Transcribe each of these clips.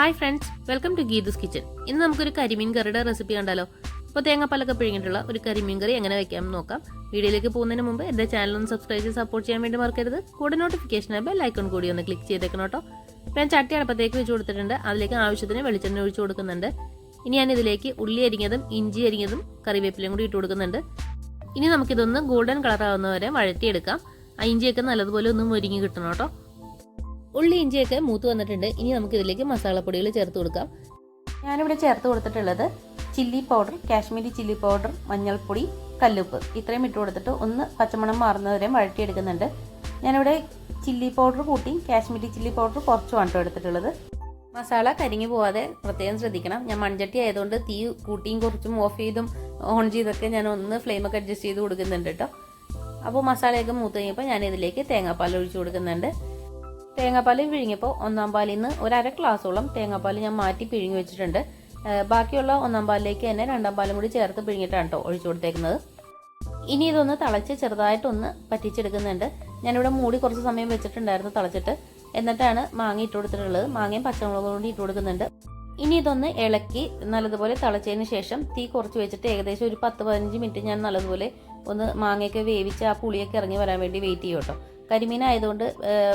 Hi friends welcome to Geethu's kitchen ഇന്ന് നമുക്കൊരു കരിമീൻ കറിയുടെ റെസിപ്പി കണ്ടാലോ? അപ്പോൾ തേങ്ങാപ്പാലൊക്കെ പിഴിഞ്ഞിട്ടുള്ള ഒരു കരിമീൻ കറി എങ്ങനെ വെക്കാമെന്ന് നോക്കാം. വീഡിയോയിലേക്ക് പോകുന്നതിന് മുമ്പ് എന്റെ ചാനൽ ഒന്ന് സബ്സ്ക്രൈബ് ചെയ്ത് സപ്പോർട്ട് ചെയ്യാൻ വേണ്ടി മറക്കരുത്. കൂടെ നോട്ടിഫിക്കേഷൻ ബെൽ ഐക്കൺ കൂടി ഒന്ന് ക്ലിക്ക് ചെയ്തേക്കണം കേട്ടോ. ഞാൻ ചട്ടി അടപ്പത്തേക്ക് വെച്ച് കൊടുത്തിട്ടുണ്ട്. അതിലേക്ക് ആവശ്യത്തിന് വെളിച്ചെണ്ണ ഒഴിച്ചു കൊടുക്കുന്നുണ്ട്. ഇനി ഞാൻ ഇതിലേക്ക് ഉള്ളി അരിഞ്ഞതും ഇഞ്ചി അരിഞ്ഞതും കറിവേപ്പിലയും കൂടി ഇട്ട് കൊടുക്കുന്നുണ്ട്. ഇനി നമുക്കിതൊന്ന് ഗോൾഡൻ കളർ ആവുന്നവരെ വഴറ്റിയെടുക്കാം. ആ ഇഞ്ചിയൊക്കെ നല്ലതുപോലെ ഒന്ന് മുരിങ്ങി കിട്ടണം കേട്ടോ. ഉള്ളി ഇഞ്ചിയൊക്കെ മൂത്ത് വന്നിട്ടുണ്ട്. ഇനി നമുക്ക് ഇതിലേക്ക് മസാലപ്പൊടികൾ ചേർത്ത് കൊടുക്കാം. ഞാനിവിടെ ചേർത്ത് കൊടുത്തിട്ടുള്ളത് chilli powder Kashmiri chilli powder മഞ്ഞൾപ്പൊടി കല്ലുപ്പ്. ഇത്രയും ഇട്ട് കൊടുത്തിട്ട് ഒന്ന് പച്ചമണം മാറുന്നവരെ വഴറ്റിയെടുക്കുന്നുണ്ട്. ഞാനിവിടെ ചില്ലി പൗഡർ കൂട്ടി കാശ്മീരി ചില്ലി പൗഡർ കുറച്ചുമാണ് എടുത്തിട്ടുള്ളത് മസാല കരിഞ്ഞു പോവാതെ പ്രത്യേകം ശ്രദ്ധിക്കണം. ഞാൻ മൺചട്ടി ആയതുകൊണ്ട് തീ കൂട്ടിയും കുറച്ചും ഓഫ് ചെയ്തും ഓൺ ചെയ്തൊക്കെ ഞാൻ ഒന്ന് ഫ്ലെയിമൊക്കെ അഡ്ജസ്റ്റ് ചെയ്ത് കൊടുക്കുന്നുണ്ട് കേട്ടോ. അപ്പോൾ മസാലയൊക്കെ മൂത്ത് കഴിഞ്ഞപ്പോൾ ഞാൻ ഇതിലേക്ക് തേങ്ങാപ്പാൽ ഒഴിച്ചു കൊടുക്കുന്നുണ്ട്. തേങ്ങാപ്പാൽ പിഴിഞ്ഞപ്പോൾ ഒന്നാം പാലിൽ നിന്ന് ഒരു അര ഗ്ലാസോളം തേങ്ങാപ്പാൽ ഞാൻ മാറ്റി പിഴിഞ്ഞ് വെച്ചിട്ടുണ്ട്. ബാക്കിയുള്ള ഒന്നാം പാലിലേക്ക് തന്നെ രണ്ടാം പാലും കൂടി ചേർത്ത് പിഴിഞ്ഞിട്ടാണ് കേട്ടോ ഒഴിച്ചു കൊടുത്തേക്കുന്നത്. ഇനി ഇതൊന്ന് തിളച്ച് ചെറുതായിട്ടൊന്ന് പറ്റിച്ചെടുക്കുന്നുണ്ട്. ഞാനിവിടെ മൂടി കുറച്ച് സമയം വെച്ചിട്ടുണ്ടായിരുന്നു തിളച്ചിട്ട്. എന്നിട്ടാണ് മാങ്ങ ഇട്ട് കൊടുത്തിട്ടുള്ളത്. മാങ്ങയും പച്ചമുളകും കൂടി ഇട്ട് കൊടുക്കുന്നുണ്ട്. ഇനി ഇതൊന്ന് ഇളക്കി നല്ലതുപോലെ തിളച്ചതിന് ശേഷം തീ കുറച്ച് വെച്ചിട്ട് ഏകദേശം ഒരു പത്ത് പതിനഞ്ച് മിനിറ്റ് ഞാൻ നല്ലതുപോലെ ഒന്ന് മാങ്ങയൊക്കെ വേവിച്ച് ആ പുളിയൊക്കെ ഇറങ്ങി വരാൻ വേണ്ടി വെയിറ്റ് ചെയ്യും കേട്ടോ കരിമീൻ ആയതുകൊണ്ട്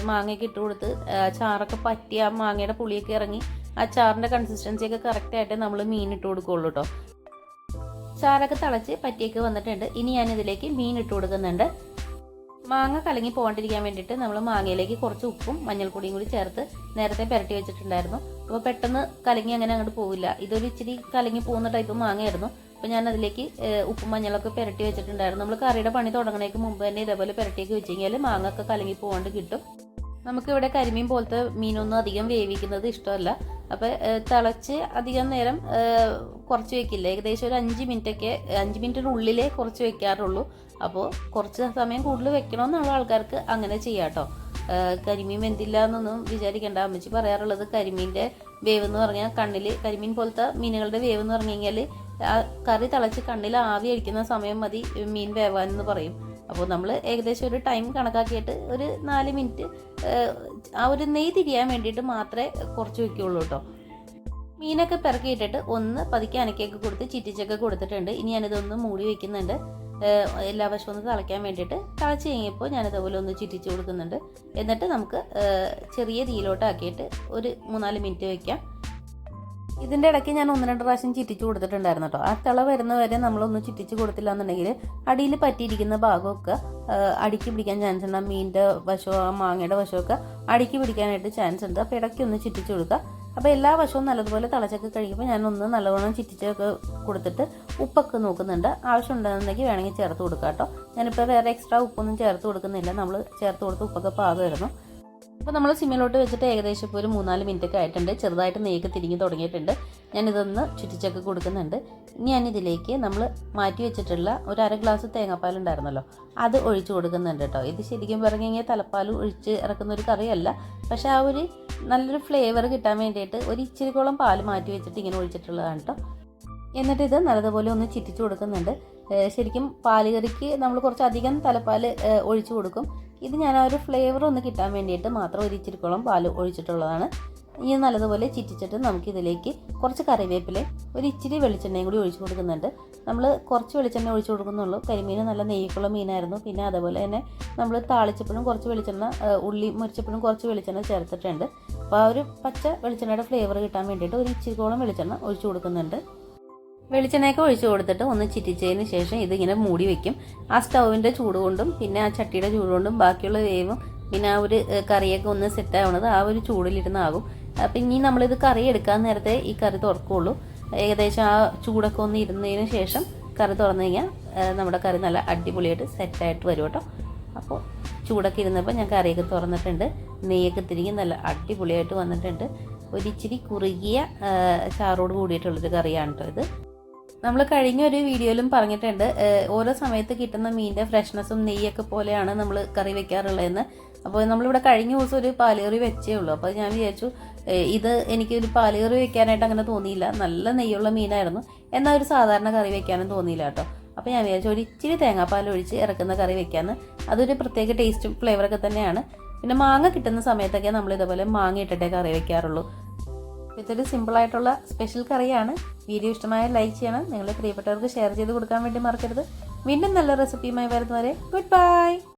മാങ്ങയൊക്കെ ഇട്ട് കൊടുത്ത് ചാറൊക്കെ പറ്റി ആ മാങ്ങയുടെ പുളിയൊക്കെ ഇറങ്ങി ആ ചാറിന്റെ കൺസിസ്റ്റൻസിയൊക്കെ കറക്റ്റായിട്ട് നമ്മൾ മീൻ ഇട്ട് കൊടുക്കുകയുള്ളൂ കേട്ടോ ചാറൊക്കെ തിളച്ച് പറ്റിയൊക്കെ വന്നിട്ടുണ്ട്. ഇനി ഞാൻ ഇതിലേക്ക് മീൻ ഇട്ട് കൊടുക്കുന്നുണ്ട്. മാങ്ങ കലങ്ങി പോകാണ്ടിരിക്കാൻ വേണ്ടിയിട്ട് നമ്മൾ മാങ്ങയിലേക്ക് കുറച്ച് ഉപ്പും മഞ്ഞൾപ്പൊടിയും കൂടി ചേർത്ത് നേരത്തെ പുരട്ടി വെച്ചിട്ടുണ്ടായിരുന്നു. അപ്പോൾ പെട്ടെന്ന് കലങ്ങി അങ്ങനെ അങ്ങോട്ട് പോവില്ല. ഇതൊരു ഇച്ചിരി കലങ്ങി പോകുന്ന ടൈപ്പ് മാങ്ങയായിരുന്നു. അപ്പോൾ ഞാൻ അതിലേക്ക് ഉപ്പും മഞ്ഞളൊക്കെ പുരട്ടി വെച്ചിട്ടുണ്ടായിരുന്നു. നമ്മൾ കറിയുടെ പണി തുടങ്ങണേക്ക് മുമ്പ് തന്നെ ഇതേപോലെ പുരട്ടിയൊക്കെ വെച്ച് കഴിഞ്ഞാൽ മാങ്ങൊക്കെ കലങ്ങി പോകാണ്ട് കിട്ടും. നമുക്കിവിടെ കരിമീൻ പോലത്തെ മീനൊന്നും അധികം വേവിക്കുന്നത് ഇഷ്ടമല്ല. അപ്പോൾ തിളച്ച് അധികം നേരം കുറച്ച് വെക്കില്ല. ഏകദേശം ഒരു അഞ്ച് മിനിറ്റൊക്കെ അഞ്ച് മിനിറ്റിനുള്ളിലേ കുറച്ച് വെക്കാറുള്ളൂ. അപ്പോൾ കുറച്ച് സമയം കൂടുതൽ വെക്കണമെന്നുള്ള ആൾക്കാർക്ക് അങ്ങനെ ചെയ്യാം കേട്ടോ കരിമീൻ വെന്തില്ല എന്നൊന്നും വിചാരിക്കേണ്ട. അമ്മച്ചി പറയാറുള്ളത് കരിമീന്റെ വേവ് എന്ന് പറഞ്ഞാൽ കണ്ണിൽ കരിമീൻ പോലത്തെ മീനുകളുടെ വേവ് എന്ന് പറഞ്ഞു കഴിഞ്ഞാൽ കറി തിളച്ച് കണ്ണിൽ ആവി അടിക്കുന്ന സമയം മതി മീൻ വേവാൻ എന്ന് പറയും. അപ്പോൾ നമ്മൾ ഏകദേശം ഒരു ടൈം കണക്കാക്കിയിട്ട് ഒരു നാല് മിനിറ്റ് ആ ഒരു നെയ് തിരിയാൻ വേണ്ടിയിട്ട് മാത്രമേ കുറച്ച് വെക്കുകയുള്ളൂ കേട്ടോ മീനൊക്കെ പിറക്കിയിട്ടിട്ട് ഒന്ന് പതുക്കെ അനക്കൊക്കെ കൊടുത്ത് ചിറ്റിച്ചൊക്കെ കൊടുത്തിട്ടുണ്ട്. ഇനി ഞാനിതൊന്ന് മൂടി വെക്കുന്നുണ്ട്. എല്ലാ വശവും ഒന്ന് തിളയ്ക്കാൻ വേണ്ടിയിട്ട് തിളച്ച് കഴിഞ്ഞപ്പോൾ ഞാനിതുപോലെ ഒന്ന് ചിറ്റിച്ച് കൊടുക്കുന്നുണ്ട്. എന്നിട്ട് നമുക്ക് ചെറിയ തീയിലോട്ടാക്കിയിട്ട് ഒരു മൂന്നാൽ മിനിറ്റ് വെക്കാം. ഇതിന്റെ ഇടയ്ക്ക് ഞാൻ ഒന്ന് രണ്ട് പ്രാവശ്യം ചിറ്റിച്ച് കൊടുത്തിട്ടുണ്ടായിരുന്നു കേട്ടോ. ആ തിള വരുന്ന വരെ നമ്മളൊന്ന് ചിറ്റിച്ച് കൊടുത്തില്ല എന്നുണ്ടെങ്കിൽ അടിയിൽ പറ്റിയിരിക്കുന്ന ഭാഗമൊക്കെ അടിക്ക് പിടിക്കാൻ ചാൻസ് ഉണ്ട്. ആ മീനിന്റെ വശമോ ആ മാങ്ങയുടെ വശമൊക്കെ അടിക്ക് പിടിക്കാനായിട്ട് ചാൻസ് ഉണ്ട്. അപ്പോൾ ഇടയ്ക്ക് ഒന്ന് ചിറ്റിച്ച് കൊടുക്കുക. അപ്പോൾ എല്ലാ വശവും നല്ലതുപോലെ തിളച്ചൊക്കെ കഴിയുമ്പോൾ ഞാനൊന്ന് നല്ലവണ്ണം ചിറ്റിച്ചൊക്കെ കൊടുത്തിട്ട് ഉപ്പൊക്കെ നോക്കുന്നുണ്ട്. ആവശ്യമുണ്ടെന്നുണ്ടെങ്കിൽ വേണമെങ്കിൽ ചേർത്ത് കൊടുക്കാം കേട്ടോ. ഞാനിപ്പോൾ വേറെ എക്സ്ട്രാ ഉപ്പൊന്നും ചേർത്ത് കൊടുക്കുന്നില്ല. നമ്മൾ ചേർത്ത് കൊടുത്ത് ഉപ്പൊക്കെ പാകമായിരുന്നു. അപ്പോൾ നമ്മൾ സിമ്മിലോട്ട് വെച്ചിട്ട് ഏകദേശം ഇപ്പോൾ ഒരു മൂന്നാൽ മിനിറ്റ് ഒക്കെ ആയിട്ടുണ്ട്. ചെറുതായിട്ട് നെയ്യൊക്കെ തിരിഞ്ഞ് തുടങ്ങിയിട്ടുണ്ട്. ഞാനിതൊന്ന് ചുറ്റിച്ചൊക്കെ കൊടുക്കുന്നുണ്ട്. ഇനി ഞാനിതിലേക്ക് നമ്മൾ മാറ്റി വെച്ചിട്ടുള്ള ഒരു അര ഗ്ലാസ് തേങ്ങാപ്പാൽ ഉണ്ടായിരുന്നല്ലോ അത് ഒഴിച്ച് കൊടുക്കുന്നുണ്ട് കേട്ടോ. ഇത് ശരിക്കും പറഞ്ഞു കഴിഞ്ഞാൽ തലപ്പാൽ ഒഴിച്ച് ഇറക്കുന്ന ഒരു കറിയല്ല. പക്ഷേ ആ ഒരു നല്ലൊരു ഫ്ലേവർ കിട്ടാൻ വേണ്ടിയിട്ട് ഒരു ഇച്ചിരിക്കോളം പാൽ മാറ്റി വെച്ചിട്ട് ഇങ്ങനെ ഒഴിച്ചിട്ടുള്ളതാണ് കേട്ടോ. എന്നിട്ട് ഇത് നല്ലതുപോലെ ഒന്ന് ചിറ്റിച്ച് കൊടുക്കുന്നുണ്ട്. ശരിക്കും പാലുകറിക്ക് നമ്മൾ കുറച്ചധികം തലപ്പാൽ ഒഴിച്ചു കൊടുക്കും. ഇത് ഞാൻ ആ ഒരു ഫ്ലേവർ ഒന്ന് കിട്ടാൻ വേണ്ടിയിട്ട് മാത്രം ഒരു ഇച്ചിരിക്കോളം പാൽ ഒഴിച്ചിട്ടുള്ളതാണ്. ഇനി നല്ലതുപോലെ ചിറ്റിച്ചിട്ട് നമുക്കിതിലേക്ക് കുറച്ച് കറിവേപ്പില ഒരു ഇച്ചിരി വെളിച്ചെണ്ണയും കൂടി ഒഴിച്ചു കൊടുക്കുന്നുണ്ട്. നമ്മൾ കുറച്ച് വെളിച്ചെണ്ണ ഒഴിച്ചു കൊടുക്കുന്നുള്ളൂ. കരിമീൻ നല്ല നെയ്യൊക്കെയുള്ള മീനായിരുന്നു. പിന്നെ അതുപോലെ തന്നെ നമ്മൾ താളിച്ചപ്പോഴും കുറച്ച് വെളിച്ചെണ്ണ ഉള്ളി മുരിച്ചപ്പോഴും കുറച്ച് വെളിച്ചെണ്ണ ചേർത്തിട്ടുണ്ട്. അപ്പോൾ ആ ഒരു പച്ച വെളിച്ചെണ്ണയുടെ ഫ്ലേവർ കിട്ടാൻ വേണ്ടിയിട്ട് ഒരു ഇച്ചിരിക്കോളം വെളിച്ചെണ്ണ ഒഴിച്ചു കൊടുക്കുന്നുണ്ട്. വെളിച്ചെണ്ണയൊക്കെ ഒഴിച്ചു കൊടുത്തിട്ട് ഒന്ന് ചിറ്റിച്ചതിന് ശേഷം ഇതിങ്ങനെ മൂടി വെക്കും. ആ സ്റ്റൗവിന്റെ ചൂട് കൊണ്ടും പിന്നെ ആ ചട്ടിയുടെ ചൂട് കൊണ്ടും ബാക്കിയുള്ള വേവും പിന്നെ ആ ഒരു കറിയൊക്കെ ഒന്ന് സെറ്റ് ആവണത് ആ ഒരു ചൂടിലിരുന്നാകും അപ്പം ഇനി നമ്മളിത് കറി എടുക്കാൻ നേരത്തെ ഈ കറി തുറക്കുള്ളൂ. ഏകദേശം ആ ചൂടൊക്കെ ഒന്ന് ഇരുന്നതിന് ശേഷം കറി തുറന്നു കഴിഞ്ഞാൽ നമ്മുടെ കറി നല്ല അടിപൊളിയായിട്ട് സെറ്റായിട്ട് വരും കേട്ടോ. അപ്പോൾ ചൂടൊക്കെ ഇരുന്നപ്പോൾ ഞാൻ കറിയൊക്കെ തുറന്നിട്ടുണ്ട്. നെയ്യൊക്കെ തിരികെ നല്ല അടിപൊളിയായിട്ട് വന്നിട്ടുണ്ട്. ഒരിച്ചിരി കുറുകിയ ചാറോട് കൂടിയിട്ടുള്ളൊരു കറിയാണ് കേട്ടോ ഇത്. നമ്മൾ കഴിഞ്ഞ ഒരു വീഡിയോയിലും പറഞ്ഞിട്ടുണ്ട് ഓരോ സമയത്ത് കിട്ടുന്ന മീനിന്റെ ഫ്രഷ്നെസ്സും നെയ്യൊക്കെ പോലെയാണ് നമ്മൾ കറി വെക്കാറുള്ളതെന്ന്. അപ്പോൾ നമ്മളിവിടെ കഴിഞ്ഞ ദിവസം ഒരു പാലുകറി വെച്ചേ ഉള്ളൂ. അപ്പോൾ ഞാൻ വിചാരിച്ചു ഇത് ഇത് എനിക്കൊരു പാലുകറി വെക്കാനായിട്ട് അങ്ങനെ തോന്നിയില്ല. നല്ല നെയ്യുള്ള മീനായിരുന്നു. എന്നാൽ ഒരു സാധാരണ കറി വെക്കാനും തോന്നിയില്ല കേട്ടോ. അപ്പോൾ ഞാൻ വിചാരിച്ചു ഒരു ഇച്ചിരി തേങ്ങാപ്പാൽ ഒഴിച്ച് ഇറക്കുന്ന കറി വെക്കാമെന്ന് അതൊരു പ്രത്യേക ടേസ്റ്റും ഫ്ലേവറൊക്കെ തന്നെയാണ്. പിന്നെ മാങ്ങ കിട്ടുന്ന സമയത്തൊക്കെ നമ്മൾ ഇതേപോലെ മാങ്ങ ഇട്ടിട്ടേ കറി വെക്കാറുള്ളൂ. ഇതൊരു സിമ്പിളായിട്ടുള്ള സ്പെഷ്യൽ കറിയാണ്. വീഡിയോ ഇഷ്ടമായ ലൈക്ക് ചെയ്യണം. നിങ്ങളുടെ പ്രിയപ്പെട്ടവർക്ക് ഷെയർ ചെയ്ത് കൊടുക്കാൻ വേണ്ടി മറക്കരുത്. വീണ്ടും നല്ല റെസിപ്പിയുമായി വരുന്നവരെ ഗുഡ് ബൈ